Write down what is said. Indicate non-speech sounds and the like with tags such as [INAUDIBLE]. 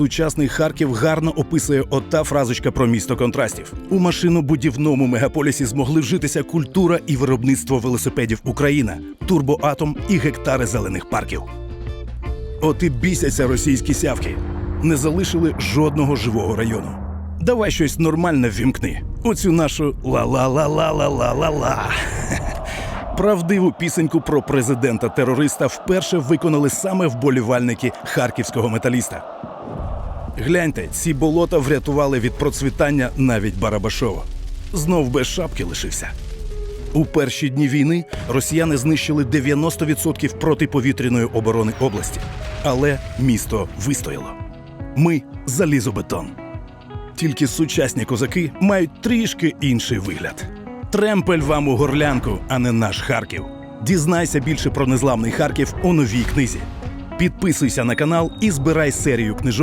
Сучасний Харків гарно описує ота фразочка про місто контрастів. У машинобудівному мегаполісі змогли вжитися культура і виробництво велосипедів Україна, турбоатом і гектари зелених парків. От і бісяться російські сявки. Не залишили жодного живого району. Давай щось нормальне ввімкни. Оцю нашу ла-ла-ла-ла-ла-ла-ла-ла. [LAUGHS] Правдиву пісеньку про президента-терориста вперше виконали саме вболівальники харківського металіста. Гляньте, ці болота врятували від процвітання навіть Барабашова. Знов без шапки лишився. У перші дні війни росіяни знищили 90% протиповітряної оборони області. Але місто вистояло. Ми залізобетон. Тільки сучасні козаки мають трішки інший вигляд. Тремпель вам у горлянку, а не наш Харків. Дізнайся більше про незламний Харків у новій книзі. Підписуйся на канал і збирай серію книжок.